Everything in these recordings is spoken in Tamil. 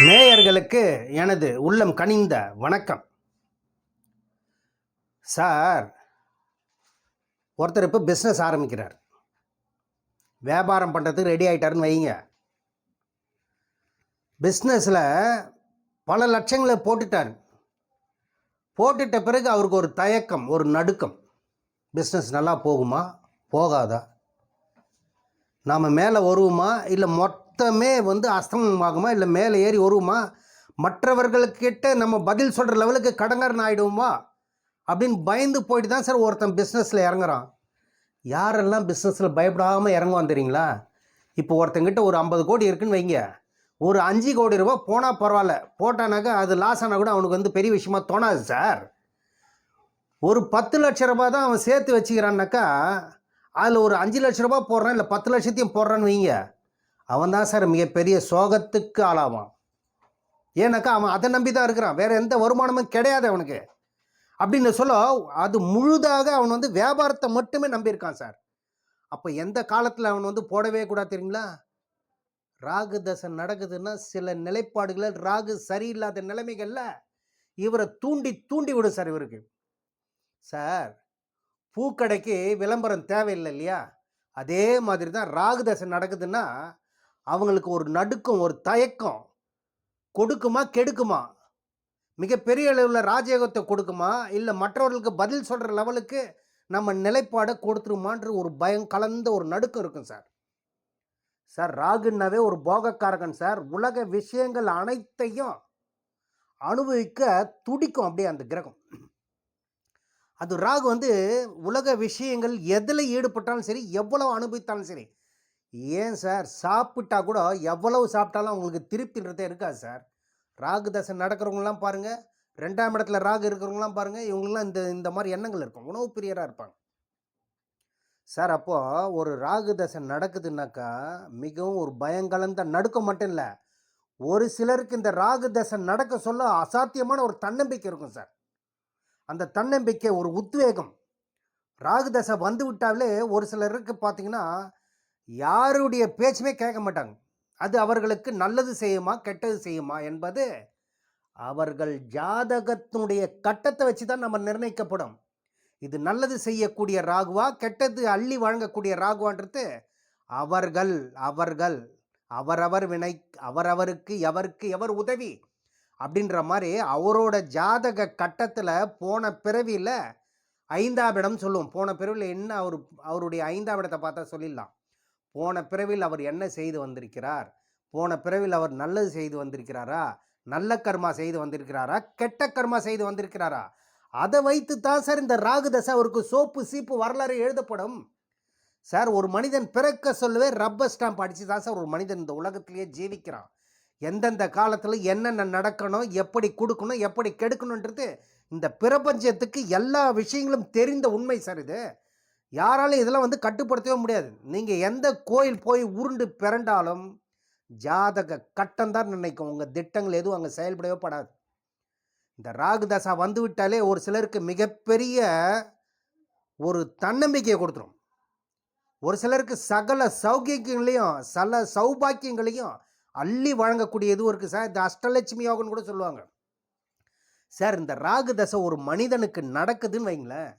நேயர்களுக்கு எனது உள்ளம் கனிந்த வணக்கம். சார் ஒருத்தர் இப்போ பிஸ்னஸ் ஆரம்பிக்கிறார். வியாபாரம் பண்ணுறதுக்கு ரெடி ஆகிட்டாருன்னு வைங்க. பிஸ்னஸில் பல லட்சங்களை போட்டுட்டார். போட்டுட்ட பிறகு அவருக்கு ஒரு தயக்கம் ஒரு நடுக்கம். பிஸ்னஸ் நல்லா போகுமா? போகாதா? நாம் மேலே வருவோமா? இல்லை மொத்தமே வந்து அஸ்தமமாகுமா இல்லை மேலே ஏறி வருவோமா மற்றவர்களுக்கிட்ட நம்ம பதில் சொல்கிற லெவலுக்கு கடங்கரன் ஆகிடுவோமா அப்படின்னு பயந்து போயிட்டு தான் சார் ஒருத்தன் பிஸ்னஸில் இறங்குறான். யாரெல்லாம் பிஸ்னஸில் பயப்படாமல் இறங்குவான் தெரியுங்களா? இப்போ ஒருத்தங்கிட்ட ஒரு ஐம்பது கோடி இருக்குன்னு வைங்க. ஒரு அஞ்சு கோடி ரூபா போனால் பரவாயில்ல. போட்டானாக்கா அது லாஸ் ஆனால் கூட அவனுக்கு வந்து பெரிய விஷயமா தோணாது சார். ஒரு பத்து லட்ச ரூபாய் தான் அவன் சேர்த்து வச்சுக்கிறான்னாக்கா அதில் ஒரு அஞ்சு லட்ச ரூபா போடுறான் இல்லை பத்து லட்சத்தையும் போடுறான்னு வைங்க. அவன் தான் சார் மிகப்பெரிய சோகத்துக்கு ஆளாவான். ஏன்னாக்கா அவன் அதை நம்பி தான் இருக்கிறான். வேறு எந்த வருமானமும் கிடையாது அவனுக்கு. அப்படின்னு சொல்ல அது முழுதாக அவன் வந்து வியாபாரத்தை மட்டுமே நம்பியிருக்கான் சார். அப்போ எந்த காலத்தில் அவன் வந்து போடவே கூடாது தெரியுங்களா? ராகு தசை நடக்குதுன்னா சில நிலைப்பாடுகளில் ராகு சரியில்லாத நிலைமைகளில் இவரை தூண்டி தூண்டி விடும் சார் இவருக்கு. சார் பூக்கடைக்கு விளம்பரம் தேவையில்லை இல்லையா? அதே மாதிரி தான் ராகு தசை நடக்குதுன்னா அவங்களுக்கு ஒரு நடுக்கம் ஒரு தயக்கம். கொடுக்குமா கெடுக்குமா? மிகப்பெரிய அளவில் ராஜயோகத்தை கொடுக்குமா? இல்லை மற்றவர்களுக்கு பதில் சொல்கிற லெவலுக்கு நம்ம நிலைப்பாடை கொடுத்துருமான்ற ஒரு பயம் கலந்த ஒரு நடுக்கம் இருக்கும் சார். சார் ராகுன்னாவே ஒரு போகக்காரகன் சார். உலக விஷயங்கள் அனைத்தையும் அனுபவிக்க துடிக்கும் அப்படியே அந்த கிரகம். அது ராகு வந்து உலக விஷயங்கள் எதில் ஈடுபட்டாலும் சரி எவ்வளோ அனுபவித்தாலும் சரி ஏன் சார்? சாப்பிட்டா கூட எவ்வளவு சாப்பிட்டாலும் அவங்களுக்கு திருப்தின்றதே இருக்காது சார். ராகு தசை நடக்கிறவங்களாம் பாருங்கள் ரெண்டாம் இடத்துல ராகு இருக்கிறவங்களாம் பாருங்கள் இவங்களாம் இந்த இந்த மாதிரி எண்ணங்கள் இருக்கும். உணவு பிரியராக இருப்பாங்க. சார் அப்போது ஒரு ராகு தசை நடக்குதுன்னாக்கா மிகவும் ஒரு பயங்கலந்த நடுக்கம் மட்டும் இல்லை ஒரு சிலருக்கு இந்த ராகு தசை நடக்க சொல்ல அசாத்தியமான ஒரு தன்னம்பிக்கை இருக்கும் சார். அந்த தன்னம்பிக்கை ஒரு உத்வேகம். ராகு தசை வந்து விட்டாலே ஒரு சிலருக்கு பார்த்தீங்கன்னா யாருடைய பேச்சுமே கேட்க மாட்டாங்க. அது அவர்களுக்கு நல்லது செய்யுமா கெட்டது செய்யுமா என்பது அவர்கள் ஜாதகத்தினுடைய கட்டத்தை வச்சு தான் நம்ம நிர்ணயிக்கப்படும். இது நல்லது செய்யக்கூடிய ராகுவா கெட்டது அள்ளி வழங்கக்கூடிய ராகுவான்றது அவர்கள் அவர்கள் அவரவர் வினை அவரவருக்கு எவருக்கு எவர் உதவி அப்படின்ற மாதிரி அவரோட ஜாதக கட்டத்தில் போன பிறவியில் ஐந்தாம் இடம் சொல்லுவோம். போன பிறவியில் என்ன அவர் அவருடைய ஐந்தாம் இடத்தை பார்த்தா சொல்லிடலாம். போன பிறவில் அவர் என்ன செய்து வந்திருக்கிறார்? போன பிறவில் அவர் நல்லது செய்து வந்திருக்கிறாரா? நல்ல கர்மா செய்து வந்திருக்கிறாரா? கெட்ட கர்மா செய்து வந்திருக்கிறாரா? அதை வைத்து தான் சார் இந்த ராகு தசை அவருக்கு சோப்பு சீப்பு வரலாறு எழுதப்படும். சார் ஒரு மனிதன் பிறக்க சொல்லவே ரப்பர் ஸ்டாம்ப் அடித்து தான் சார் ஒரு மனிதன் இந்த உலகத்திலேயே ஜீவிக்கிறான். எந்தெந்த காலத்தில் என்னென்ன நடக்கணும் எப்படி கொடுக்கணும் எப்படி கெடுக்கணுன்றது இந்த பிரபஞ்சத்துக்கு எல்லா விஷயங்களும் தெரிந்த உண்மை சார் இது. யாராலும் இதெல்லாம் வந்து கட்டுப்படுத்தவே முடியாது. நீங்கள் எந்த கோயில் போய் உருண்டு பிறண்டாலும் ஜாதக கட்டம் தான் நினைக்கும். உங்கள் திட்டங்கள் எதுவும் அங்கே செயல்படவே படாது. இந்த ராகு தசா வந்து விட்டாலே ஒரு சிலருக்கு மிகப்பெரிய ஒரு தன்னம்பிக்கையை கொடுத்துரும். ஒரு சிலருக்கு சகல சௌகியங்களையும் சல சௌபாக்கியங்களையும் அள்ளி வழங்கக்கூடிய எதுவும் இருக்குது சார் இந்த அஷ்டலட்சுமி யோகம்னு கூட சொல்லுவாங்க. சார் இந்த ராகு தசை ஒரு மனிதனுக்கு நடக்குதுன்னு வைங்களேன்.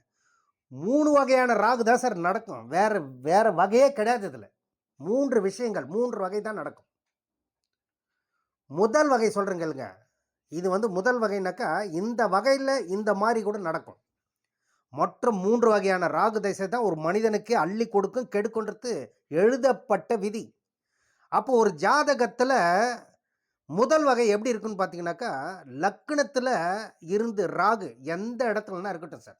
மூணு வகையான ராகு தான் சார் நடக்கும். வேற வேற வகையே கிடையாது இதில். மூன்று விஷயங்கள் மூன்று வகை தான் நடக்கும். முதல் வகை சொல்கிறேங்க இது வந்து முதல் வகைனாக்கா இந்த வகையில் இந்த மாதிரி கூட நடக்கும். மற்ற மூன்று வகையான ராகு தசை தான் ஒரு மனிதனுக்கு அள்ளி கொடுக்கும் கெடுக்குன்றது எழுதப்பட்ட விதி. அப்போ ஒரு ஜாதகத்தில் முதல் வகை எப்படி இருக்குன்னு பார்த்தீங்கன்னாக்கா லக்னத்தில் இருந்து ராகு எந்த இடத்துலனா இருக்கட்டும் சார்.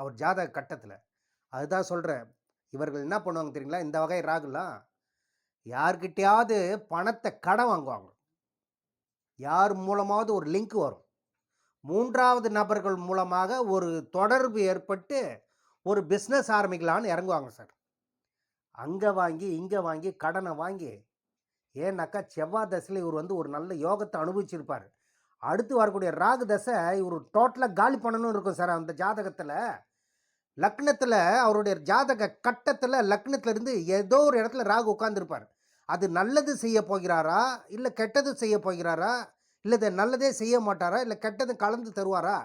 அவர் ஜாதக கட்டத்தில். அதுதான் சொல்கிறேன் இவர்கள் என்ன பண்ணுவாங்க தெரியுங்களா? இந்த வகை ராகுலாம் யார்கிட்டையாவது பணத்தை கடன் வாங்குவாங்க. யார் மூலமாவது ஒரு லிங்க் வரும். மூன்றாவது நபர்கள் மூலமாக ஒரு தொடர்பு ஏற்பட்டு ஒரு பிஸ்னஸ் ஆரம்பிக்கலான்னு இறங்குவாங்க சார். அங்கே வாங்கி இங்கே வாங்கி கடனை வாங்கி ஏன்னாக்கா செவ்வாய் தசையில் இவர் வந்து ஒரு நல்ல யோகத்தை அனுபவிச்சிருப்பார். அடுத்து வரக்கூடிய ராகு தசை இவர் டோட்டலாக காலி பண்ணணும்னு இருக்கும் சார் அந்த ஜாதகத்தில். லக்னத்தில் அவருடைய ஜாதக கட்டத்தில் லக்னத்திலேருந்து ஏதோ ஒரு இடத்துல ராகு உட்காந்துருப்பார் அது நல்லது செய்ய போகிறாரா? இல்லை கெட்டது செய்ய போகிறாரா? இல்லை இதை நல்லதே செய்ய மாட்டாரா? இல்லை கெட்டது கலந்து தருவாரா?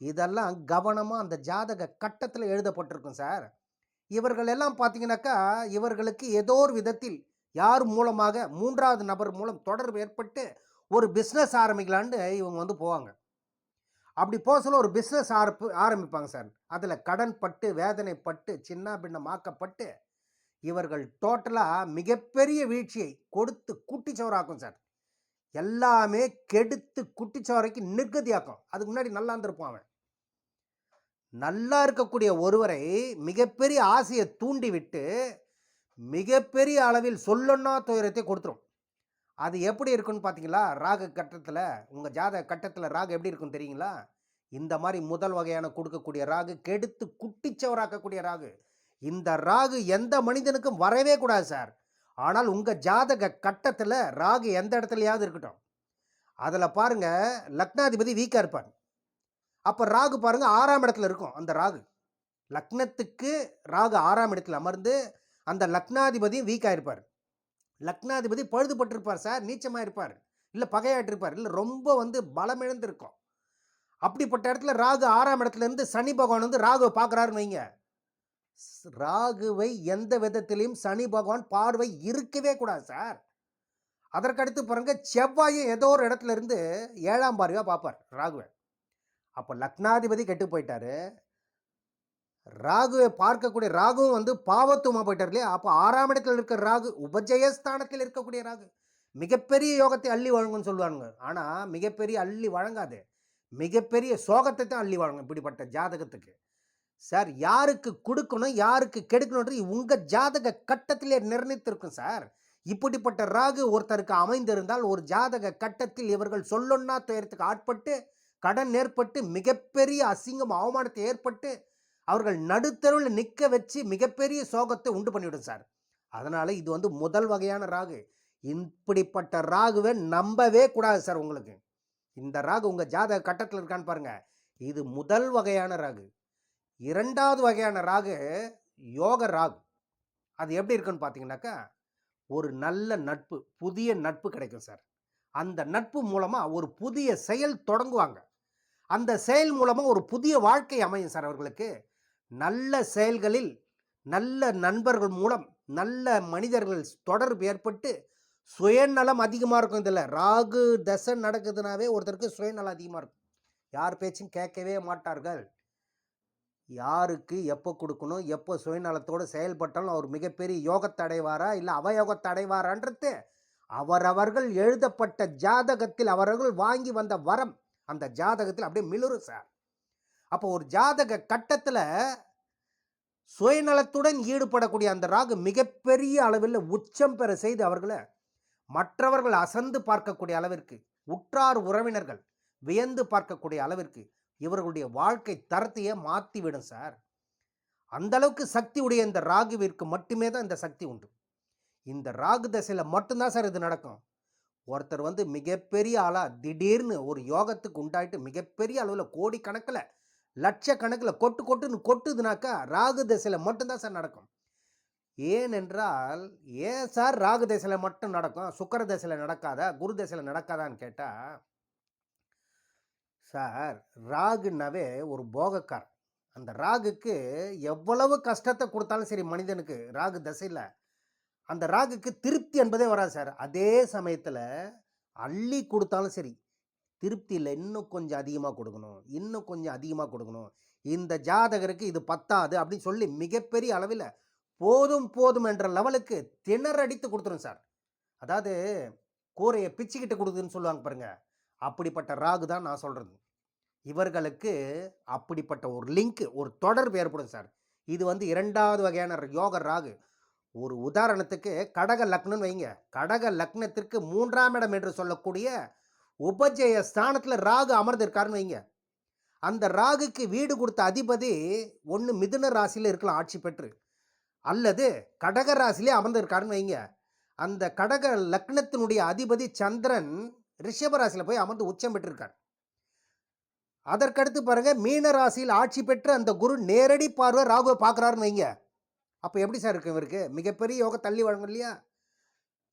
இதெல்லாம் கவனமாக அந்த ஜாதக கட்டத்தில் எழுதப்பட்டிருக்கும் சார். இவர்கள் எல்லாம் பார்த்தீங்கன்னாக்கா இவர்களுக்கு ஏதோ ஒரு விதத்தில் யார் மூலமாக மூன்றாவது நபர் மூலம் தொடர்பு ஏற்பட்டு ஒரு பிஸ்னஸ் ஆரம்பிக்கலான்னு இவங்க வந்து போவாங்க. அப்படி போக சொல்ல ஒரு பிஸ்னஸ் ஆரம்பி ஆரம்பிப்பாங்க சார் அதில் கடன் பட்டு வேதனைப்பட்டு சின்ன பின்னமாக்கப்பட்டு இவர்கள் டோட்டலாக மிகப்பெரிய வீழ்ச்சியை கொடுத்து குட்டிச்சவராக்கும் சார் எல்லாமே கெடுத்து குட்டிச்சவரைக்கு நிர்கதியாக்கும். அதுக்கு முன்னாடி நல்லா இருந்திருப்பான் அவன். நல்லா இருக்கக்கூடிய ஒருவரை மிகப்பெரிய ஆசையை தூண்டிவிட்டு மிகப்பெரிய அளவில் சொல்லொன்னா துயரத்தை கொடுத்துரும். அது எப்படி இருக்குன்னு பார்த்தீங்களா? ராகு கட்டத்தில் உங்கள் ஜாதக கட்டத்தில் ராகு எப்படி இருக்குன்னு தெரியுங்களா? இந்த மாதிரி முதல் வகையான கொடுக்கக்கூடிய ராகு கெடுத்து குட்டிச்சவராக்கக்கூடிய ராகு. இந்த ராகு எந்த மனிதனுக்கும் வரவே கூடாது சார். ஆனால் உங்கள் ஜாதக கட்டத்தில் ராகு எந்த இடத்துலையாவது இருக்கட்டும். அதில் பாருங்கள் லக்னாதிபதி வீக்காக இருப்பார். அப்போ ராகு பாருங்கள் ஆறாம் இடத்துல இருக்கும் அந்த ராகு. லக்னத்துக்கு ராகு ஆறாம் இடத்துல அமர்ந்து அந்த லக்னாதிபதியும் வீக்காக இருப்பார். லக்னாதிபதி பழுதுபட்டிருப்பார் சார் நீச்சமாக இருப்பார் இல்லை பகையாட்டிருப்பார் இல்லை ரொம்ப வந்து பலமிழந்து இருக்கும் அப்படிப்பட்ட இடத்துல ராகு ஆறாம் இடத்துல இருந்து சனி பகவான் வந்து ராகுவை பார்க்குறாருன்னு வைங்க. ஸ்- ராகுவை எந்த விதத்திலையும் சனி பகவான் பார்வை இருக்கவே கூடாது சார். அதற்கடுத்து பாருங்க செவ்வாயும் ஏதோ ஒரு இடத்துல இருந்து ஏழாம் பார்வையாக பார்ப்பார் ராகுவை. அப்போ லக்னாதிபதி கெட்டு போயிட்டாரு. ராகுவை பார்க்கக்கூடிய ராகுவும் வந்து பாவத்துவமாக போயிட்டார் இல்லையா? அப்போ ஆறாம் இடத்துல இருக்கிற ராகு உபஜயஸ்தானத்தில் இருக்கக்கூடிய ராகு. மிகப்பெரிய யோகத்தை அள்ளி வழங்கும்னு சொல்லுவாங்க ஆனால் மிகப்பெரிய அள்ளி வழங்காது. மிகப்பெரிய சோகத்தை தான் அள்ளி வழங்கும் இப்படிப்பட்ட ஜாதகத்துக்கு. சார் யாருக்கு கொடுக்கணும் யாருக்கு கெடுக்கணுன்றது உங்கள் ஜாதக கட்டத்திலே நிர்ணயித்திருக்கும் சார். இப்படிப்பட்ட ராகு ஒருத்தருக்கு அமைந்திருந்தால் ஒரு ஜாதக கட்டத்தில் இவர்கள் சொல்லொன்னா துயரத்துக்கு ஆட்பட்டு கடன் ஏற்பட்டு மிகப்பெரிய அசிங்கம் அவமானத்தை ஏற்பட்டு அவர்கள் நடுத்தருவில் நிற்க வச்சு மிகப்பெரிய சோகத்தை உண்டு பண்ணிவிடும் சார். அதனால் இது வந்து முதல் வகையான ராகு. இப்படிப்பட்ட ராகுவை நம்பவே கூடாது சார் உங்களுக்கு. இந்த ராகு உங்கள் ஜாதக கட்டத்தில் இருக்கான்னு பாருங்கள் இது முதல் வகையான ராகு. இரண்டாவது வகையான ராகு யோக ராகு. அது எப்படி இருக்குன்னு பார்த்தீங்கன்னாக்கா ஒரு நல்ல நட்பு புதிய நட்பு கிடைக்கும் சார். அந்த நட்பு மூலமாக ஒரு புதிய செயல் தொடங்குவாங்க. அந்த செயல் மூலமாக ஒரு புதிய வாழ்க்கை அமையும் சார் அவர்களுக்கு. நல்ல செயல்களில் நல்ல நண்பர்கள் மூலம் நல்ல மனிதர்கள் தொடர்பு ஏற்பட்டு சுயநலம் அதிகமாக இருக்கும் இதில். ராகு தசை நடக்குதுனாவே ஒருத்தருக்கு சுயநலம் அதிகமாக இருக்கும். யார் பேச்சும் கேட்கவே மாட்டார்கள். யாருக்கு எப்போ கொடுக்கணும் எப்போ சுயநலத்தோடு செயல்பட்டாலும் அவர் மிகப்பெரிய யோகத்தை அடைவாரா இல்லை அவயோகத்தை அடைவாரான்றது அவரவர்கள் எழுதப்பட்ட ஜாதகத்தில் அவர்கள் வாங்கி வந்த வரம் அந்த ஜாதகத்தில் அப்படியே மிளுரும் சார். அப்போ ஒரு ஜாதக கட்டத்தில் சுயநலத்துடன் ஈடுபடக்கூடிய அந்த ராகு மிகப்பெரிய அளவில் உச்சம் பெற செய்து அவர்களை மற்றவர்கள் அசந்து பார்க்கக்கூடிய அளவிற்கு உற்றார் உறவினர்கள் வியந்து பார்க்கக்கூடிய அளவிற்கு இவர்களுடைய வாழ்க்கை தரத்தையே மாற்றிவிடும் சார். அந்த அளவுக்கு சக்தி உடைய இந்த ராகுவிற்கு மட்டுமே தான் இந்த சக்தி உண்டு. இந்த ராகு தசையில் மட்டும்தான் சார் இது நடக்கும். ஒருத்தர் வந்து மிகப்பெரிய ஆளாக திடீர்னு ஒரு யோகத்துக்கு உண்டாயிட்டு மிகப்பெரிய அளவில் கோடிக்கணக்கில் லட்சக்கணக்கில் கொட்டு கொட்டுன்னு கொட்டுதுனாக்கா ராகு திசையில் மட்டும்தான் சார் நடக்கும். ஏனென்றால் ஏன் சார் ராகு திசையில் மட்டும் நடக்கும்? சுக்கர தசையில் நடக்காதா? குரு தசையில் நடக்காதான்னு கேட்டால் சார் ராகுனாவே ஒரு போகக்கார் அந்த ராகுக்கு எவ்வளவு கஷ்டத்தை கொடுத்தாலும் சரி மனிதனுக்கு ராகு தசையில் அந்த ராகுக்கு திருப்தி என்பதே வராது சார். அதே சமயத்தில் அள்ளி கொடுத்தாலும் சரி திருப்தி இல்லை. இன்னும் கொஞ்சம் அதிகமாக கொடுக்கணும். இன்னும் கொஞ்சம் அதிகமாக கொடுக்கணும். இந்த ஜாதகருக்கு இது பத்தாது அப்படின்னு சொல்லி மிகப்பெரிய அளவில் போதும் போதும் என்ற லெவலுக்கு திணறடித்து கொடுத்துரும் சார். அதாவது கூரையை பிச்சுக்கிட்டு கொடுக்குதுன்னு சொல்லுவாங்க பாருங்க. அப்படிப்பட்ட ராகு தான் நான் சொல்கிறது இவர்களுக்கு அப்படிப்பட்ட ஒரு லிங்க் ஒரு தொடர்பு ஏற்படும் சார். இது வந்து இரண்டாவது வகையான யோக ராகு. ஒரு உதாரணத்துக்கு கடக லக்னம்னு வைங்க. கடக லக்னத்திற்கு மூன்றாம் இடம் என்று சொல்லக்கூடிய உபஜய ஸ்தானத்தில் ராகு அமர்ந்திருக்காருன்னு வைங்க. அந்த ராகுக்கு வீடு கொடுத்த அதிபதி ஒன்று மிதுன ராசியில் இருக்கலாம் ஆட்சி பெற்று. அல்லது கடக ராசிலே அமர்ந்திருக்காருன்னு வைங்க. அந்த கடக லக்னத்தினுடைய அதிபதி சந்திரன் ரிஷப ராசியில் போய் அமர்ந்து உச்சம் பெற்றிருக்கார். அதற்கடுத்து பாருங்க மீன ராசியில் ஆட்சி பெற்று அந்த குரு நேரடி பார்வை ராகுவை பார்க்குறாருன்னு வைங்க. அப்போ எப்படி சார் இருக்கு இவருக்கு? மிகப்பெரிய யோக தள்ளி வழங்கும் இல்லையா?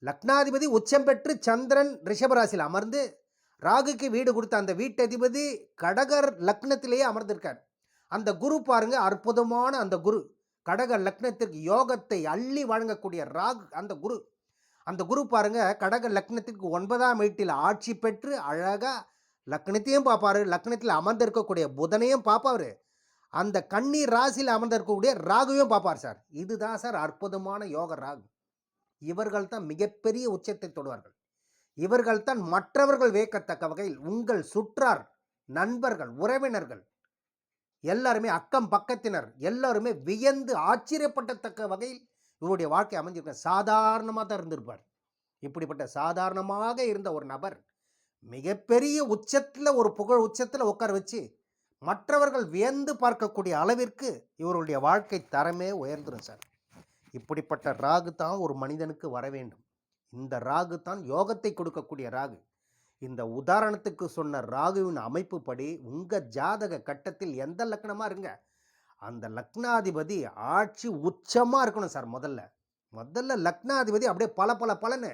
லக்னாதிபதி உச்சம் பெற்று சந்திரன் ரிஷபராசியில் அமர்ந்து ராகுக்கு வீடு கொடுத்த அந்த வீட்டதிபதி கடகர் லக்னத்திலேயே அமர்ந்திருக்கார். அந்த குரு பாருங்க அற்புதமான அந்த குரு. கடக லக்னத்திற்கு யோகத்தை அள்ளி வழங்கக்கூடிய ராகு அந்த குரு. அந்த குரு பாருங்க கடக லக்னத்திற்கு ஒன்பதாம் வீட்டில் ஆட்சி பெற்று அழகாக லக்னத்தையும் பார்ப்பாரு. லக்னத்தில் அமர்ந்திருக்கக்கூடிய புதனையும் பார்ப்பார். அந்த கன்னி ராசியில் அமர்ந்திருக்கக்கூடிய ராகுவையும் பார்ப்பார் சார். இதுதான் சார் அற்புதமான யோக ராகு. இவர்கள் தான் மிகப்பெரிய உச்சத்தை தொடுவார்கள். இவர்கள்தான் மற்றவர்கள் வியக்கத்தக்க வகையில் உங்கள் சுற்றார் நண்பர்கள் உறவினர்கள். எல்லாருமே அக்கம் பக்கத்தினர். எல்லாருமே வியந்து ஆச்சரியப்படத்தக்க வகையில் இவருடைய வாழ்க்கை அமைஞ்சிருக்க சாதாரணமாக தான் இருந்திருப்பார். இப்படிப்பட்ட சாதாரணமாக இருந்த ஒரு நபர் மிகப்பெரிய உச்சத்தில் ஒரு புகழ் உச்சத்தில் உட்கார வச்சு மற்றவர்கள் வியந்து பார்க்கக்கூடிய அளவிற்கு இவருடைய வாழ்க்கை தரமே உயர்ந்துடும் சார். இப்படிப்பட்ட ராகு தான் ஒரு மனிதனுக்கு வர வேண்டும். இந்த ராகு தான் யோகத்தை கொடுக்கக்கூடிய ராகு. இந்த உதாரணத்துக்கு சொன்ன ராகுவின் அமைப்பு படி உங்கள் ஜாதக கட்டத்தில் எந்த லக்னமாக இருங்க? அந்த லக்னாதிபதி ஆட்சி உச்சமாக இருக்கணும் சார் முதல்ல. முதல்ல லக்னாதிபதி அப்படியே பல பல பலன்னு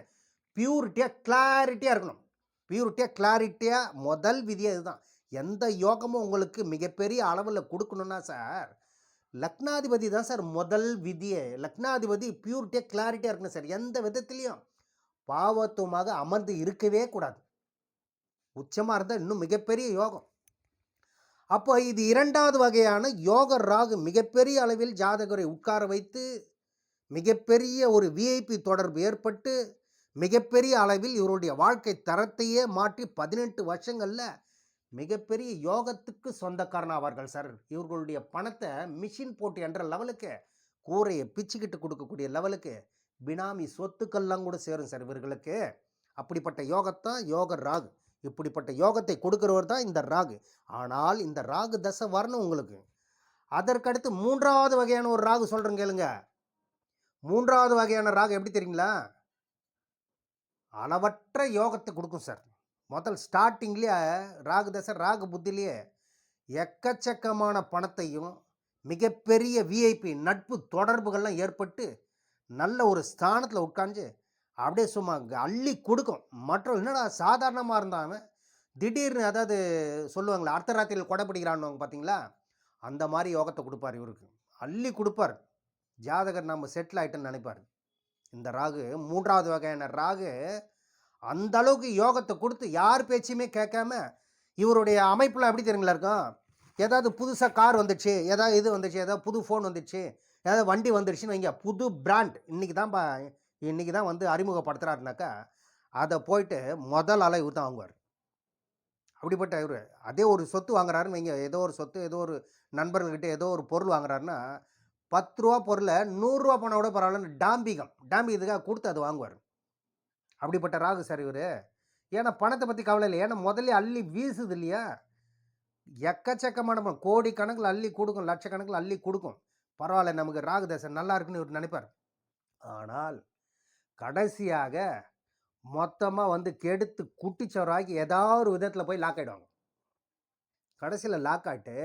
பியூரிட்டியாக கிளாரிட்டியாக இருக்கணும். பியூரிட்டியாக கிளாரிட்டியாக முதல் விதி அதுதான். எந்த யோகமும் உங்களுக்கு மிகப்பெரிய அளவில் கொடுக்கணுன்னா சார் லக்னாதிபதி தான் சார் முதல் விதியே. லக்னாதிபதி பியூரிட்டியாக கிளாரிட்டியாக இருக்கணும் சார். எந்த விதத்துலேயும். பாவத்துவமாக அமர்ந்து இருக்கவே கூடாது. உச்சமாக இருந்தால் இன்னும் மிகப்பெரிய யோகம். அப்போ இது இரண்டாவது வகையான யோக ராகு மிகப்பெரிய அளவில் ஜாதகரை உட்கார வைத்து மிகப்பெரிய ஒரு விஐபி தொடர்பு ஏற்பட்டு மிகப்பெரிய அளவில் இவருடைய வாழ்க்கை தரத்தையே மாற்றி பதினெட்டு வருஷங்களில் மிகப்பெரிய யோகத்துக்கு சொந்தக்காரனாவார்கள் சார் இவர்களுடைய பணத்தை மிஷின் போட்டு என்ற லெவலுக்கு கூரையை பிச்சுக்கிட்டு கொடுக்கக்கூடிய லெவலுக்கு பினாமி சொத்துக்கள்லாம் கூட சேரும் சார் இவர்களுக்கு. அப்படிப்பட்ட யோகத்தான் யோக ராகு. இப்படிப்பட்ட யோகத்தை கொடுக்கிறவர் தான் இந்த ராகு. ஆனால் இந்த ராகு தசை வரணும் உங்களுக்கு. அதற்கடுத்து மூன்றாவது வகையான ஒரு ராகு சொல்கிறேன் கேளுங்க. மூன்றாவது வகையான ராகு எப்படி தெரியுங்களா? அளவற்ற யோகத்தை கொடுக்கும் சார். முதல் ஸ்டார்டிங்லேயே ராகு தசை ராகு புத்திலேயே எக்கச்சக்கமான பணத்தையும் மிகப்பெரிய விஐபி நட்பு தொடர்புகள்லாம் ஏற்பட்டு நல்ல ஒரு ஸ்தானத்தில் உட்காந்து அப்படியே சும்மா அள்ளி கொடுக்கும். மற்றும் என்னடா சாதாரணமாக இருந்தாமல் திடீர்னு அதாவது சொல்லுவாங்களே அர்த்தராத்திரியில் கொடை பிடிக்கிறான்னு பார்த்தீங்களா அந்த மாதிரி யோகத்தை கொடுப்பார் இவருக்கு. அள்ளி கொடுப்பார். ஜாதகர் நம்ம செட்டில் ஆகிட்டோன்னு நினைப்பார். இந்த ராகு மூன்றாவது வகையான ராகு அந்த அளவுக்கு யோகத்தை கொடுத்து யார் பேச்சையுமே கேட்காம இவருடைய அமைப்பில் எப்படி தெரியுங்களா இருக்கும்? ஏதாவது புதுசாக கார் வந்துச்சு ஏதாவது இது வந்துச்சு ஏதாவது புது ஃபோன் வந்துச்சு ஏதாவது வண்டி வந்துடுச்சுன்னு வைங்க. புது பிராண்ட் இன்றைக்கி தான்ப்பா இன்றைக்கி தான் வந்து அறிமுகப்படுத்துகிறாருனாக்கா அதை போயிட்டு முதல் அலை இவர் தான் வாங்குவார். அப்படிப்பட்ட இவர். அதே ஒரு சொத்து வாங்குறாருன்னு வைங்க. ஏதோ ஒரு சொத்து ஏதோ ஒரு நண்பர்கள்கிட்ட ஏதோ ஒரு பொருள் வாங்குறாருன்னா பத்து ரூபா பொருளை நூறுரூவா போனால் கூட பரவாயில்லன்னு டாம்பிகம். டாம்பிகத்துக்காக கொடுத்து அது வாங்குவார். அப்படிப்பட்ட ராகு சார் இவர். ஏன்னா பணத்தை பற்றி கவலை இல்லை ஏன்னா முதல்ல அள்ளி வீசுது இல்லையா? எக்கச்சக்கமான பணம். கோடி கணக்கில் அள்ளி கொடுக்கும் லட்சக்கணக்கில் அள்ளி கொடுக்கும். பரவாயில்ல நமக்கு ராகு தசை நல்லா இருக்குன்னு இவர் நினைப்பார். ஆனால் கடைசியாக மொத்தமாக வந்து கெடுத்து குட்டிச்சவராகி ஏதாவது ஒரு விதத்தில் போய் லாக் ஆகிடுவாங்க கடைசியில் லாக் ஆகிட்டு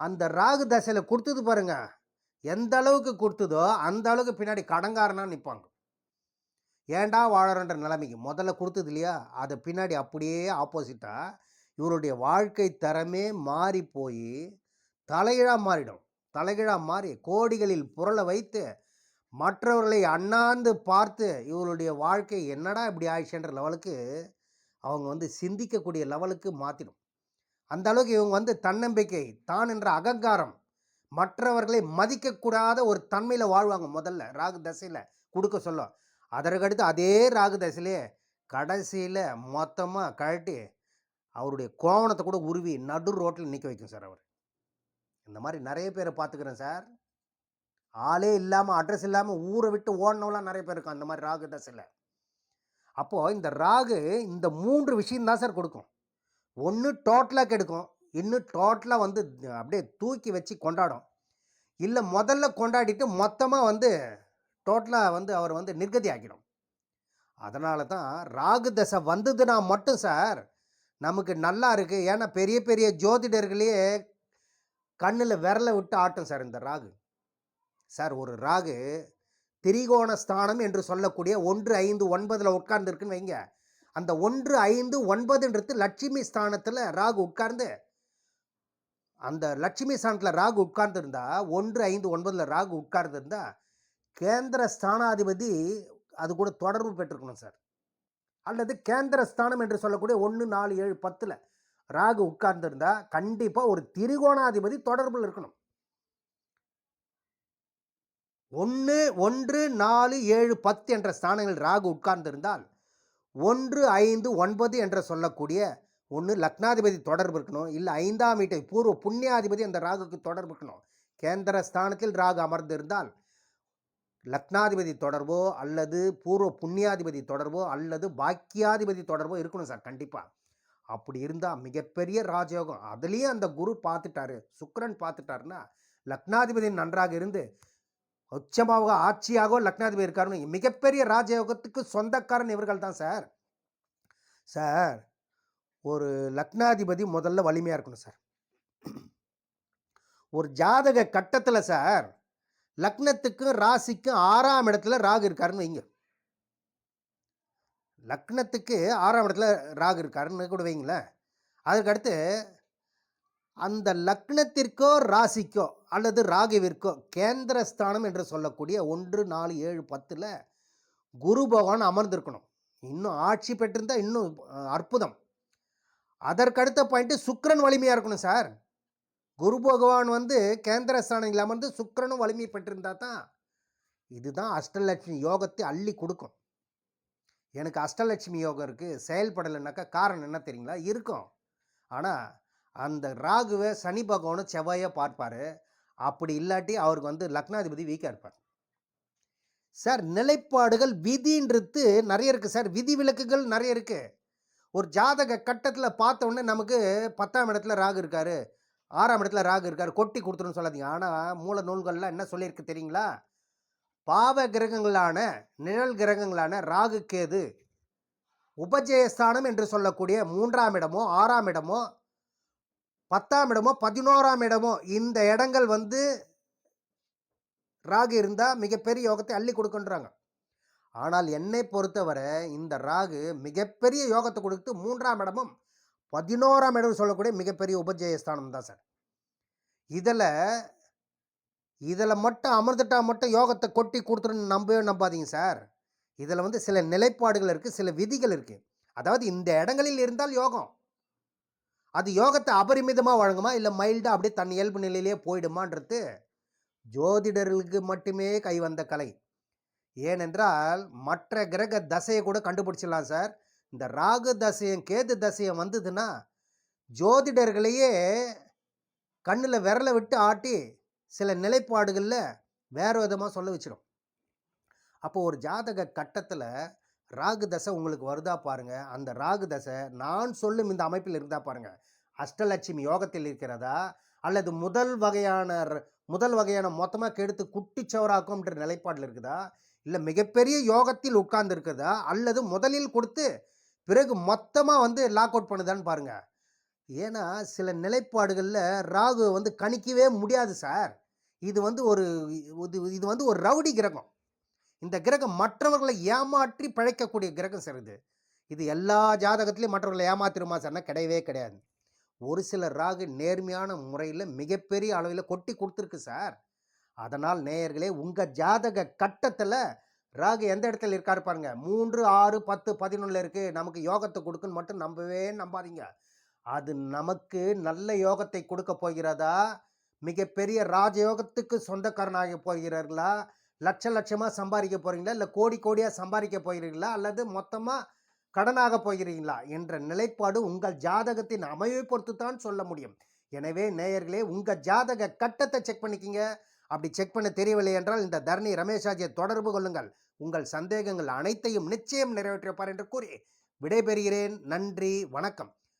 அந்த ராகு தசையில் கொடுத்தது பாருங்க. எந்த அளவுக்கு கொடுத்ததோ அந்த அளவுக்கு பின்னாடி கடங்காரனாக நிற்பாங்க ஏன்டா வாழறன்ற நிலைமைக்கு? முதல்ல கொடுத்தது இல்லையா? அதை பின்னாடி அப்படியே ஆப்போசிட்டாக இவருடைய வாழ்க்கை தரமே மாறி போய் தலையீழாக மாறிடும். தலைகீழாக மாறி கோடிகளில் புரள வைத்து மற்றவர்களை அண்ணாந்து பார்த்து இவருடைய வாழ்க்கை என்னடா இப்படி ஆயிடுச்சுன்ற லெவலுக்கு அவங்க வந்து சிந்திக்கக்கூடிய லெவலுக்கு மாற்றிடும் அந்த அளவுக்கு இவங்க வந்து தன்னம்பிக்கை தான் என்ற அகங்காரம் மற்றவர்களை மதிக்கக்கூடாத ஒரு தன்மையில் வாழ்வாங்க முதல்ல. ராகு தசையில் கொடுக்க சொல்ல. அதற்கடுத்து அதே ராகு தசையிலே கடைசியில் மொத்தமாக கழட்டி அவருடைய கோவணத்தை கூட உருவி நடு ரோட்டில் நிற்க வைக்கும் சார் அவர். இந்த மாதிரி நிறைய பேரை பார்த்துக்கிறேன் சார். ஆளே இல்லாமல் அட்ரஸ் இல்லாமல் ஊரை விட்டு ஓடினவெலாம் நிறைய பேர் இருக்கும் அந்த மாதிரி ராகு தசையில் அப்போது இந்த ராகு இந்த மூன்று விஷயந்தான் சார் கொடுக்கும். ஒன்று டோட்டலாக கெடுக்கும். இன்னும் டோட்டலாக வந்து அப்படியே தூக்கி வச்சு கொண்டாடும். இல்லை முதல்ல கொண்டாடிட்டு மொத்தமாக வந்து டோட்டலாக வந்து அவர் வந்து நிர்கதி ஆக்கிடும். அதனால தான் ராகு தசை வந்ததுன்னா மட்டும் சார் நமக்கு நல்லா இருக்குது ஏன்னா பெரிய பெரிய ஜோதிடர்களே கண்ணில் விரலை விட்டு ஆட்டும் சார் இந்த ராகு. சார் ஒரு ராகு திரிகோண ஸ்தானம் என்று சொல்லக்கூடிய ஒன்று ஐந்து ஒன்பதில் உட்கார்ந்துருக்குன்னு வைங்க. அந்த ஒன்று ஐந்து ஒன்பதுன்றது லட்சுமி ஸ்தானத்தில் ராகு உட்கார்ந்து அந்த லட்சுமி ஸ்தானத்தில் ராகு உட்கார்ந்துருந்தா ஒன்று ஐந்து ஒன்பதில் ராகு உட்கார்ந்துருந்தா கேந்திர ஸ்தானாதிபதி அது கூட தொடர்பு பெற்றிருக்கணும் சார். அல்லது கேந்திர ஸ்தானம் என்று சொல்லக்கூடிய ஒன்று நாலு ஏழு பத்தில் ராகு உட்கார்ந்திருந்தா கண்டிப்பாக ஒரு திரிகோணாதிபதி தொடர்பில் இருக்கணும். ஒன்று ஒன்று நாலு ஏழு பத்து என்ற ஸ்தானங்களில் ராகு உட்கார்ந்திருந்தால் ஒன்று ஐந்து ஒன்பது என்று சொல்லக்கூடிய ஒன்று லக்னாதிபதி தொடர்பு இருக்கணும். இல்லை ஐந்தாம் வீட்டை பூர்வ புண்ணியாதிபதி அந்த ராகுக்கு தொடர்பு இருக்கணும். கேந்திர ஸ்தானத்தில் ராகு அமர்ந்திருந்தால் லக்னாதிபதி தொடர்போ அல்லது பூர்வ புண்ணியாதிபதி தொடர்போ அல்லது பாக்கியாதிபதி தொடர்போ இருக்கணும் சார் கண்டிப்பாக அப்படி இருந்தால் மிகப்பெரிய ராஜயோகம். அதுலேயும் அந்த குரு பார்த்துட்டாரு. சுக்கரன் பார்த்துட்டாருன்னா லக்னாதிபதி நன்றாக இருந்து உச்சமாக ஆட்சியாக லக்னாதிபதி இருக்காருன்னு மிகப்பெரிய ராஜயோகத்துக்கு சொந்தக்காரன் இவர்கள் தான் சார். சார் ஒரு லக்னாதிபதி முதல்ல வலிமையாக இருக்கணும் சார். ஒரு ஜாதக கட்டத்தில் சார் லக்னத்துக்கும் ராசிக்கும் ஆறாம் இடத்துல ராகு இருக்காருன்னு வைங்க. லக்னத்துக்கு ஆறாம் இடத்துல ராகு இருக்காருன்னு கூட வைங்களேன் அதுக்கடுத்து அந்த லக்னத்திற்கோ ராசிக்கோ அல்லது ராகுவிற்கோ கேந்திரஸ்தானம் என்று சொல்லக்கூடிய ஒன்று நாலு ஏழு பத்தில் குரு பகவான் அமர்ந்திருக்கணும். இன்னும் ஆட்சி பெற்றிருந்தால் இன்னும் அற்புதம். அதற்கடுத்த பாயிண்ட்டு சுக்கரன் வலிமையாக இருக்கணும் சார். குரு பகவான் வந்து கேந்திர அமர்ந்து சுக்கரனும் வலிமை பெற்றிருந்தா தான் இதுதான் அஷ்டலட்சுமி யோகத்தை அள்ளி கொடுக்கும். எனக்கு அஷ்டலட்சுமி யோகம் இருக்குது செயல்படலைனாக்கா காரணம் என்ன தெரியுங்களா? இருக்கும். ஆனால் அந்த ராகுவை சனி பகவானும் செவ்வாயை பார்ப்பார். அப்படி இல்லாட்டி அவருக்கு வந்து லக்னாதிபதி வீக்காக இருப்பார். சார் நிலைப்பாடுகள் விதின்றது நிறைய இருக்குது சார். விதி விலக்குகள் நிறைய இருக்குது ஒரு ஜாதக கட்டத்தில் பார்த்த உடனே நமக்கு பத்தாம் இடத்துல ராகு இருக்கார் ஆறாம் இடத்துல ராகு இருக்கார் கொட்டி கொடுத்துருன்னு சொல்லாதீங்க. ஆனால் மூல நூல்கள்லாம் என்ன சொல்லியிருக்கு தெரியுங்களா? பாவ கிரகங்களான நிழல் கிரகங்களான ராகு கேது உபஜயஸ்தானம் என்று சொல்லக்கூடிய மூன்றாம் இடமோ ஆறாம் இடமோ பத்தாம் இடமோ பதினோராம் இடமோ இந்த இடங்கள் வந்து ராகு இருந்தால் மிகப்பெரிய யோகத்தை அள்ளி கொடுக்குன்றாங்க. ஆனால் என்னை பொறுத்தவரை இந்த ராகு மிகப்பெரிய யோகத்தை கொடுத்து மூன்றாம் இடமும் பதினோராம் இடம் சொல்லக்கூடிய மிகப்பெரிய உபஜயஸ்தானம் தான் சார். இதில் இதில் மட்டும் அமர்ந்துட்டால் மட்டும் யோகத்தை கொட்டி கொடுத்துருன்னு நம்பவே நம்பாதீங்க சார். இதில் வந்து சில நிலைப்பாடுகள் இருக்குது சில விதிகள் இருக்குது. அதாவது இந்த இடங்களில் இருந்தால் யோகம். அது யோகத்தை அபரிமிதமாக வழங்குமா? இல்லை மைல்டாக அப்படியே தன் இயல்பு நிலையிலேயே போயிடுமான்றது ஜோதிடர்களுக்கு மட்டுமே கைவந்த கலை. ஏனென்றால் மற்ற கிரக தசையை கூட கண்டுபிடிச்சிடலாம் சார். இந்த ராகு தசையும் கேது தசையும் வந்ததுன்னா ஜோதிடர்களையே கண்ணில் விரலை விட்டு ஆட்டி சில நிலைப்பாடுகளில் வேறு விதமாக சொல்ல வச்சிடும் அப்போ ஒரு ஜாதக கட்டத்தில் ராகு தசை உங்களுக்கு வருதா பாருங்கள் அந்த ராகு தசை நான் சொல்லும் இந்த அமைப்பில் இருந்தா பாருங்கள் அஷ்டலட்சுமி யோகத்தில் இருக்கிறதா? அல்லது முதல் வகையான ர- முதல் வகையான மொத்தமாக கெடுத்து குட்டிச்சவராக்கும்ன்ற நிலைப்பாடில் இருக்குதா? இல்லை மிகப்பெரிய யோகத்தில் உட்கார்ந்து இருக்கிறதா அல்லது முதலில் கொடுத்து பிறகு மொத்தமாக வந்து லாக் அவுட் பண்ணுதான்னு பாருங்கள் ஏன்னா சில நிலைப்பாடுகளில் ராகு வந்து கணிக்கவே முடியாது சார். இது வந்து ஒரு இது இது வந்து ஒரு ரவுடி கிரகம். இந்த கிரகம் மற்றவர்களை ஏமாற்றி பிழைக்கக்கூடிய கிரகம் சார் இது. இது எல்லா ஜாதகத்துலேயும் மற்றவர்களை ஏமாத்திருமா சார்னா கிடையவே கிடையாது. ஒரு சில ராகு நேர்மையான முறையில் மிகப்பெரிய அளவில் கொட்டி கொடுத்துருக்கு சார். அதனால் நேயர்களே உங்கள் ஜாதக கட்டத்தில் ராகு எந்த இடத்துல இருக்காரு பாருங்க. மூன்று ஆறு பத்து பதினொன்றில் இருக்குது நமக்கு யோகத்தை கொடுக்குன்னு மட்டும் நம்பவே நம்பாதீங்க. அது நமக்கு நல்ல யோகத்தை கொடுக்க போகிறதா? மிகப்பெரிய ராஜயோகத்துக்கு சொந்தக்காரனாக போகிறார்களா? லட்ச லட்சமாக சம்பாதிக்க போகிறீங்களா இல்லை கோடி கோடியாக சம்பாதிக்க போகிறீங்களா அல்லது மொத்தமாக கடனாக போகிறீங்களா என்ற நிலைப்பாடு உங்கள் ஜாதகத்தின் அமைவை பொறுத்து தான் சொல்ல முடியும். எனவே நேயர்களே உங்கள் ஜாதக கட்டத்தை செக் பண்ணிக்கிங்க. அப்படி செக் பண்ண தெரியவில்லை என்றால் இந்த தரணி ரமேஷாஜியை தொடர்பு கொள்ளுங்கள். உங்கள் சந்தேகங்கள் அனைத்தையும் நிச்சயம் நிறைவேற்றிப்பார் என்று கூறி விடைபெறுகிறேன். நன்றி. வணக்கம்.